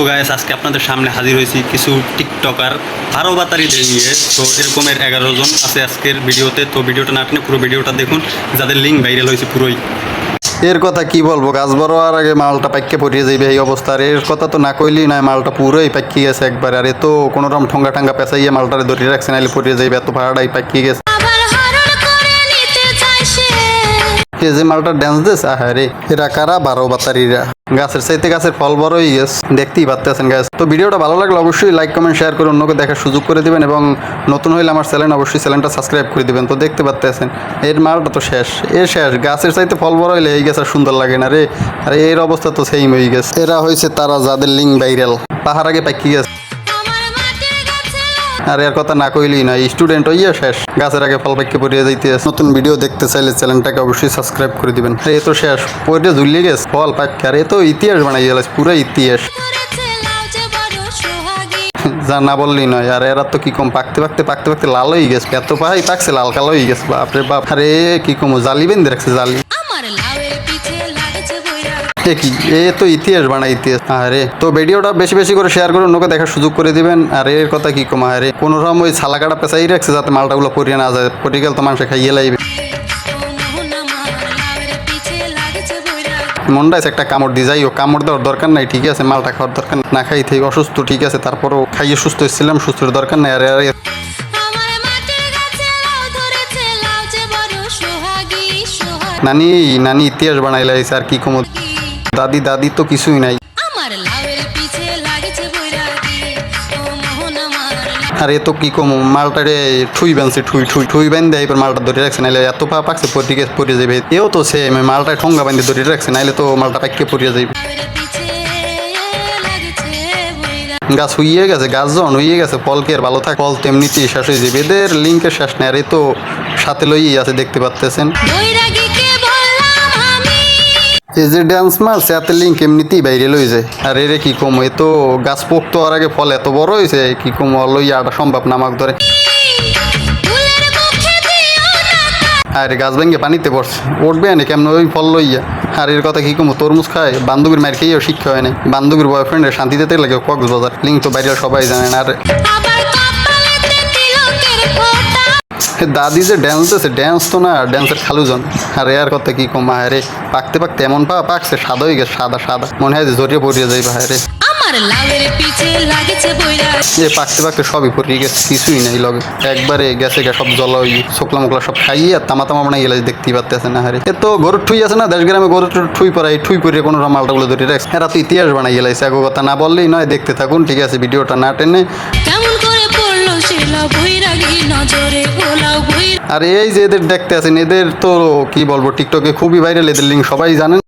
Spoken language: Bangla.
তো গায়েস আজকে আপনাদের সামনে হাজির হয়েছি কিছু টিকটকার আরও বাতারিদের নিয়ে। তো এরকমের এগারো জন আছে আজকের ভিডিওতে। তো ভিডিওটা না টেনে পুরো ভিডিওটা দেখুন যাদের লিঙ্ক ভাইরাল হয়েছে পুরোই। এর কথা কি বলব গাছ বড় আর আগে মালটা পাইকে পড়িয়ে যাইবে এই অবস্থার। এর কথা তো না কইলি না মালটা পুরোই পাইকি গেছে একবার। আর এ তো কোনো রকম ঠঙ্গা ঠাঙ্গা পেঁচাইয়ে মালটারে ধরিয়ে রাখছে নাহলে পড়িয়ে যাইবে এত ভাড়াটাই পাইকি গেছে। এ যে মালটা ড্যান্স দিস আহা রে এরা কারা? বারো বাতারিরা। গাছের চাইতে গাছের ফল বড়ই গেছে। দেখতেই পারতেছেন গাছ তো ভিডিওটা ভালো লাগলে অবশ্যই লাইক কমেন্ট শেয়ার করে অন্যকে দেখার সুযোগ করে দিবেন এবং নতুন হইলে আমার চ্যানেল অবশ্যই চ্যানেলটা সাবস্ক্রাইব করে দিবেন। তো দেখতে পারতেছেন, এর মালটা তো শেষ। এ শেষ। গাছের চাইতে ফল বড় হইলে এই গাছ আর সুন্দর লাগে না রে। আর, এর অবস্থা তো সেম হয়ে গেছে। এরা হয়েছে তারা যাদের লিঙ্ক ভাইরাল পাহাড় আগে মাটির গাছে। আর এর কথা না কইলেই না স্টুডেন্ট হইয়া শেষ। গাছের আগে ফল পাইকে পড়িয়ে যাইতে নতুন ভিডিও দেখতে চাইলে চ্যানেলটাকে অবশ্যই সাবস্ক্রাইব করে দিবেন। আর এ তো শেষ, পড়ে ঝুলিয়ে গেছে, ফল পাইকে। আর এ তো ইতিহাস বানাই গেল পুরো ইতিহাস। যে না বললেই নয়, আর এরা তো কি কম, পাকতে পাকতে পাকতে পাকতে লাল হয়ে গেছে। এত পাহাই পাকছে, লাল কালো হয়ে গেছে, বাপরে বাপ। আরে, কি কম, জালি বেঁধে রাখছে, জালি। এ এ তো ইতিহাস বানাই ইতিহাস। আরে তো ভিডিওটা বেশি বেশি করে শেয়ার করে অন্যকে দেখার সুযোগ করে দিবেন। আর এর কথা কি কম? আরে কোনো রকম ওই ছালা কাটা পেঁচাই রাখছে যাতে মালটাগুলো পরিয়ে না যায়। পটি গেল তো মানুষে খাইয়ে লাইবে। মনটা একটা কামড় দিয়ে। যাই ও কামড় দেওয়ার দরকার নাই, ঠিক আছে? মালটা খাওয়ার দরকার না খাই থেকে অসুস্থ, ঠিক আছে? তারপরও খাইয়ে সুস্থ হয়েছিলাম, সুস্থর দরকার নাই। আরে আরে। নানি নানি, ইতিহাস বানাই লাইছে আর কি কম? দাদি দাদি তো কিছুই নাই। আর এ তো কি কম মালটারে ঠুই বানছে ঠুই ঠুই ঠুই বান্ধে এবার মালটা ধরে রাখছে নাইলে এত পা পাকছে পরিকে পড়ে যাবে এও তো সেম মালটায় ঠোঙ্গা বান্ধে ধরে রাখছে নাইলে তো মালটা পাইকে পড়িয়ে যাবে গাছ হইয়ে গেছে গাছ যখন হইয়ে গেছে ফলকে আর ভালো থাক ফল তেমনিতেই শেষ হয়ে যাবে এদের লিঙ্কের শেষ নেই আর এ তো সাথে লইয়েই আছে দেখতে পাচ্তেছেন আমি এই যে ড্যান্স মারছে, এত লিঙ্ক এমনিতেই বাইরে লই যায় আর এরে কি কম, এ তো গাছ পোক্ত হওয়ার আগে ফল এত বড় হয়েছে, কি কম লইয়া আটা সম্ভব ধরে না তা- আর গাছ ভেঙে পানিতে পড়ছে, উঠবে না কেমন ওই ফল লইয়া। আর এর কথা কি কম, তরমুজ খায়, বান্ধবীর মার খেয়েও শিক্ষা হয় না বান্ধবীর বয়ফ্রেন্ডের শান্তিতে লাগে কক্সবাজার। লিঙ্ক তো বাইরে সবাই জানেন, আর দাদি যে ড্যান্স দিয়েছে ড্যান্স তো না ড্যান্সের খালুজন। আর এর কথা কি কম আরে পাকতে পাকতে এমন পা পাকছে সাদা হয়ে গেছে সাদা সাদা। মনে হয় যে জড়িয়ে পড়িয়ে যাই লাগছে বইরা এ পাকতে পাকতে সবই পড়িয়ে গেছে কিছুই নাই লগে। একবারে গেছে সব জল ওই শুকলা মুকলা সব খাইয়ে আর তামা তামা বানাই গেলে দেখতেই পারতেছে না হারে এ তো গরুর ঠুই আছে না দেশ গ্রামে গরুর ঠুই পরাই ঠুই পরিয়ে কোনো মালটাগুলো ধরে রাখছে। এরা তো ইতিহাস বানাই গেলাইছে এক কথা না বললেই নয় দেখতে থাকুন ঠিক আছে ভিডিওটা না টেনে। কেমন করে পড়ল শিলা বৈরাগী নজরে? আর এই যে এদের দেখতে আছেন, এদের তো কি বলব টিকটকে খুবই ভাইরাল এদের লিঙ্ক সবাই জানেন।